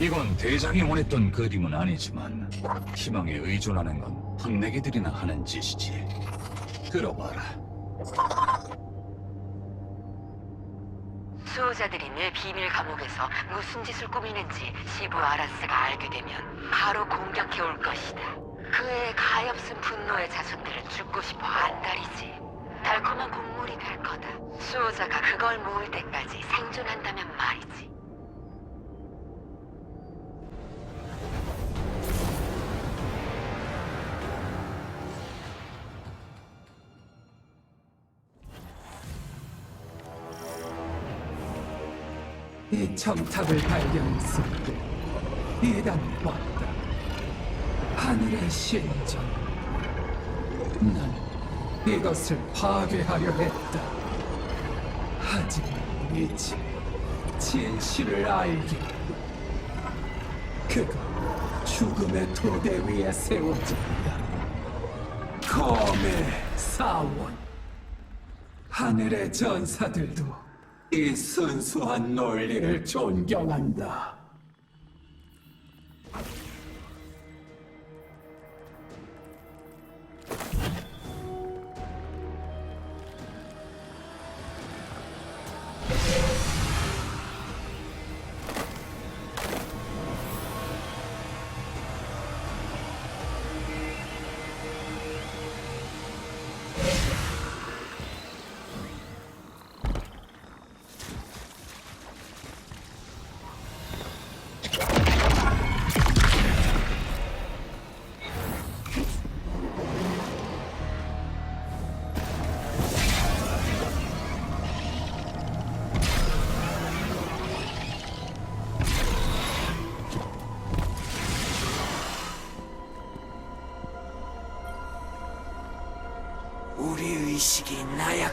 이건 대장이 원했던 그림은 아니지만 희망에 의존하는 건 혼내기들이나 하는 짓이지. 들어봐라. 수호자들이 내 비밀 감옥에서 무슨 짓을 꾸미는지 시부 아라스가 알게 되면 바로 공격해 올 것이다. 그의 가엾은 분노의 자손들은 죽고 싶어 안달이지. 달콤한 국물이 될 거다. 수호자가 그걸 모을 때까지 생존한다면 말이지. 이 첨탑을 발견했을 때 이단이 왔다. 하늘의 신전. 난 이것을 파괴하려 했다. 하지만 이제 진실을 알게. 그가 죽음의 토대 위에 세워졌다. 검의 사원. 하늘의 전사들도 이 순수한 논리를 존경한다.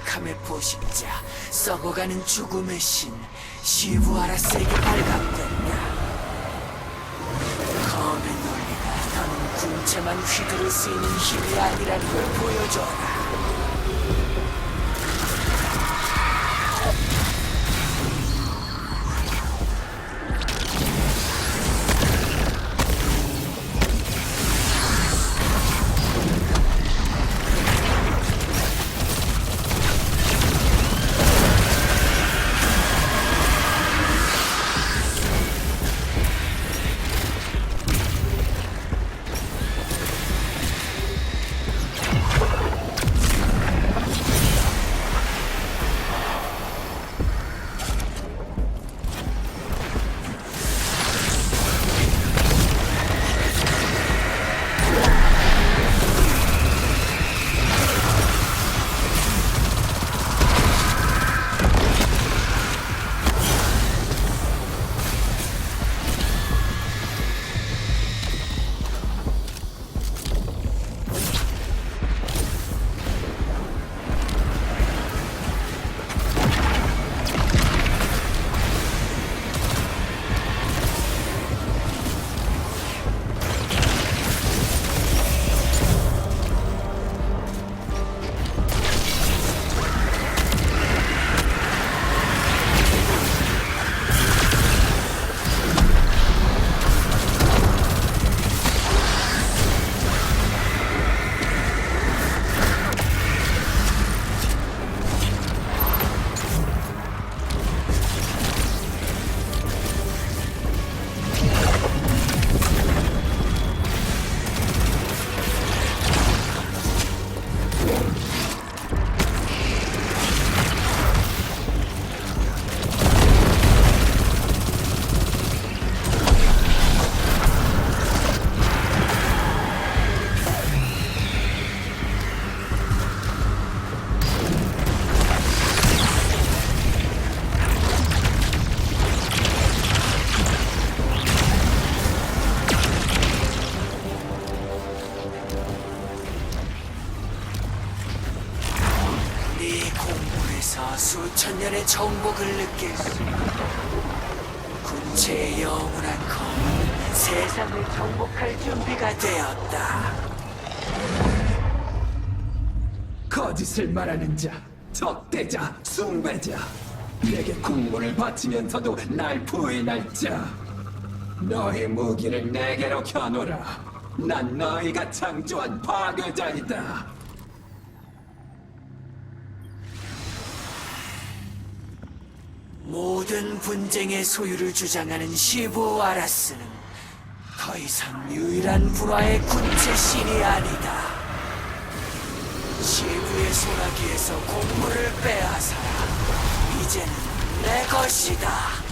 나약함의 포식자, 썩어가는 죽음의 신, 시부아라스에게 발각됐다. 검의 논리가 너는 군체만 휘두를 수 있는 힘이 아니라는 걸 보여줘라. 네 공물에서 수천 년의 정복을 느낄 수 군체의 영원한 검은 세상을 정복할 준비가 되었다. 거짓을 말하는 자, 적대자, 숭배자. 내게 국물을 바치면서도 날 부인할 자. 너희 무기를 내게로 켜놓으라. 난 너희가 창조한 파괴자이다. 모든 분쟁의 소유를 주장하는 시부 아라스는 더 이상 유일한 불화의 군체 신이 아니다. 시부의 소나기에서 공물을 빼앗아 이제는 내 것이다.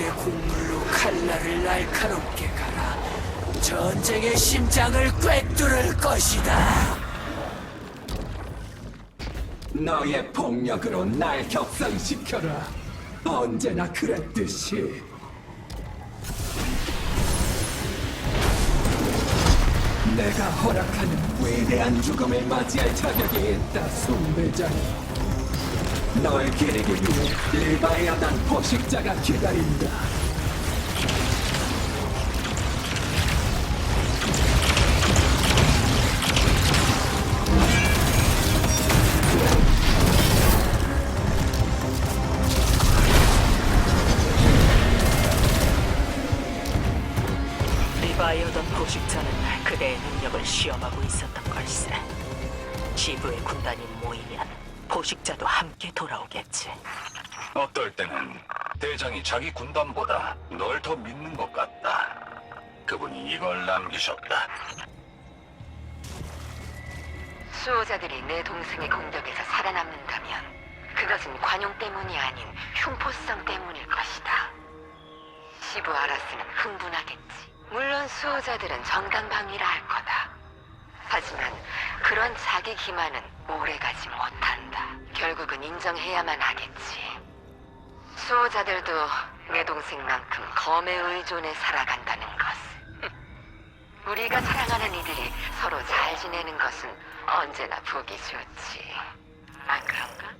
너희들의 국물로 칼날을 날카롭게 갈아 전쟁의 심장을 꿰뚫을 것이다. 너의 폭력으로 날 격상시켜라. 언제나 그랬듯이. 내가 허락하는 위대한 죽음을 맞이할 자격이 있다, 숭배자여. 널 기리기 위해 리바이아단 포식자가 기다린다. 리바이어던 포식자는 그대의 능력을 시험하고 있었던 걸세. 지부의 군단이 모이면 포식자도 함께 돌아오겠지. 어떨 때는 대장이 자기 군단보다 널 더 믿는 것 같다. 그분이 이걸 남기셨다. 수호자들이 내 동생의 공격에서 살아남는다면 그것은 관용 때문이 아닌 흉포성 때문일 것이다. 시부 아라스는 흥분하겠지. 물론 수호자들은 정당방위라 할 거다. 하지만 그런 자기 기만은 오래가지 못한다. 결국은 인정해야만 하겠지. 수호자들도 내 동생만큼 검에 의존해 살아간다는 것. 우리가 사랑하는 이들이 서로 잘 지내는 것은 언제나 보기 좋지. 안 그런가?